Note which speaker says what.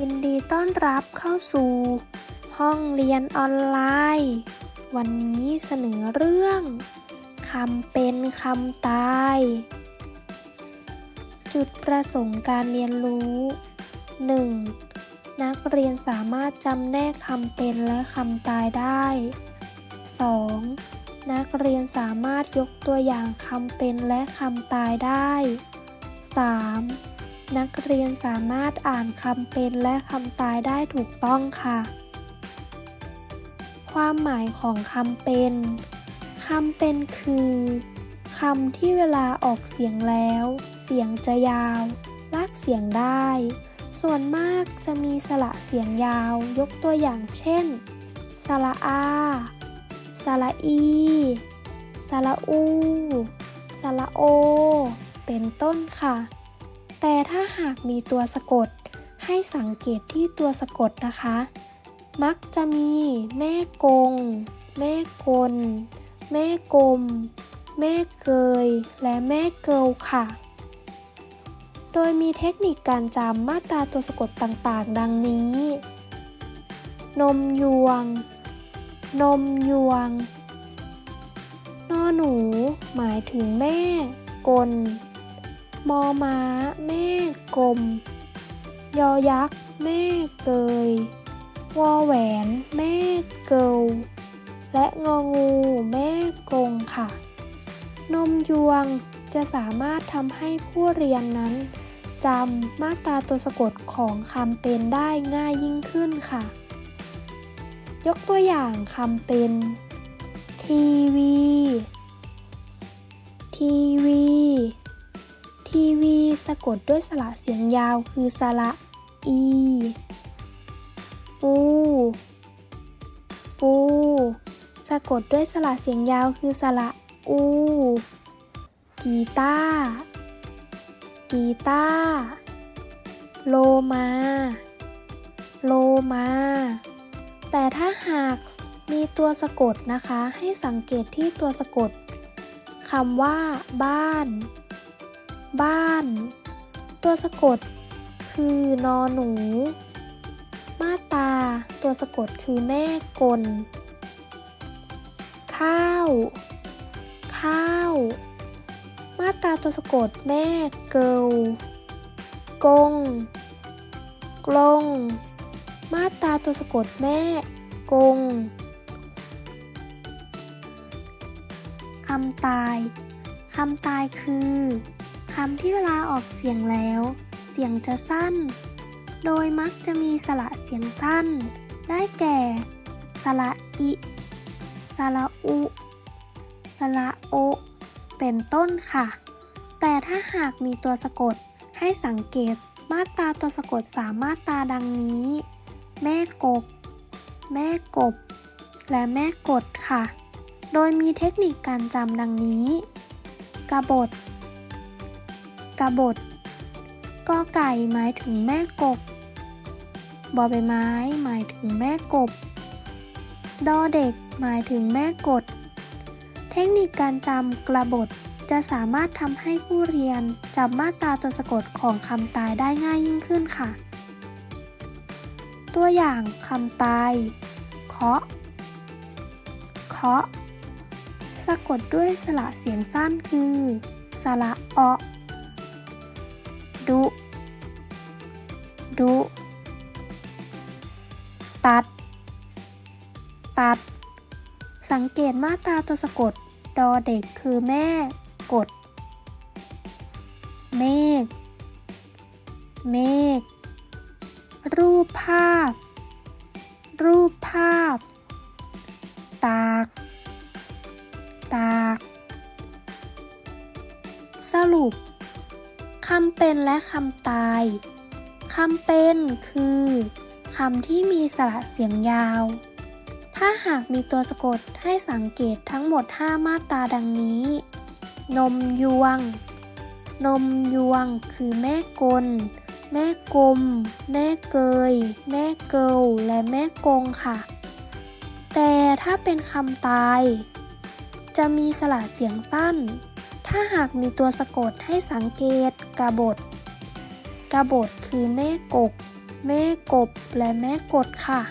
Speaker 1: ยินดีต้อนรับเข้าสู่ ห้องเรียนออนไลน์ วันนี้เสนอเรื่องคำเป็นคำตาย จุดประสงค์การเรียนรู้ 1. นักเรียนสามารถจำแนกคำเป็นและคำตายได้ 2. นักเรียนสามารถยกตัวอย่างคำเป็นและคำตายได้ 3. นักเรียนสามารถอ่านคำเป็นและคำตายได้ถูกต้องค่ะ ความหมายของคำเป็นคำเป็นคือคำที่เวลาออกเสียงแล้ว เสียงจะยาว ลากเสียงได้ ส่วนมากจะมีสระเสียงยาว ยกตัวอย่างเช่น สระอา สระอี สระอู สระโอ เป็นต้นค่ะ แต่ถ้าหากมีตัวสะกด ให้สังเกตที่ตัวสะกดนะคะ มักจะมี แม่กง แม่กล แม่กลม แม่เกย และแม่เกิลค่ะ โดยมีเทคนิคการจำมาตราตัวสะกดต่างๆ ดังนี้ นมยวง นมยวงนอหนู หมายถึงแม่ กล มอม้า แม่กลม ยอยักษ์ แม่เกยวอแหวน แม่เกลและงองู แม่กงค่ะ นมยวงจะสามารถทำให้ผู้เรียนนั้นจำมาตราตัวสะกดของคำเป็นได้ง่ายยิ่งขึ้นค่ะ ยกตัวอย่างคำเป็น ทีวี ทีวีทีวี สะกดด้วยสระเสียงยาวคือสระอีปูปูสะกดด้วยสระเสียงยาวคือสระอูกีตาร์กีตาร์โลมา โลมา แต่ถ้าหากมีตัวสะกดนะคะ ให้สังเกตที่ตัวสะกดคำว่า บ้าน บ้าน ตัวสะกด คือนอหนู มาตา ตัวสะกดคือแม่กล ข้าว ข้าว มาตาตัวสะกดแม่เกลกง กลง มาตาตัวสะกดแม่กงคำตาย คำตายคือ คำที่เวลาออกเสียงแล้ว เสียงจะสั้น โดยมักจะมีสระเสียงสั้น ได้แก่ สระอิ สระอุ สระโอ เป็นต้นค่ะ แต่ถ้าหากมีตัวสะกดให้สังเกตมาตราตัวสะกดสามมาตราดังนี้ แม่กกแม่กบ และแม่กดค่ะ โดยมีเทคนิคการจำดังนี้ กระบฏ กบฏกอไก่หมายถึงแม่กบบอใบไม้หมายถึงแม่กบ ดอเด็กหมายถึงแม่กด เทคนิคการจำกระบทจะสามารถทำให้ผู้เรียนจำมาตราตัวสะกดของคำตายได้ง่ายยิ่งขึ้นค่ะ ตัวอย่างคำตายเคาะเคาะสะกดด้วยสระเสียงสั้นคือ สระเออ ดุดุตัด ตัด สังเกตมาตราตัวสะกด ดอเด็กคือแม่ กด เมฆ เมฆ รูปภาพ รูปภาพ ตาก ตาก สรุป คำเป็นและคำตาย คำเป็นคือคำที่มีสระเสียงยาว ถ้าหากมีตัวสะกดให้สังเกตทั้งหมด 5 มาตราดังนี้ นมยวง นมยวงคือแม่กล แม่กลม แม่เกย แม่เกิลและแม่กงค่ะ แต่ถ้าเป็นคำตาย จะมีสระเสียงสั้น ถ้าหากมีตัวสะกดให้สังเกตกบฏกบฏคือแม่กบ แม่กบและแม่กดค่ะ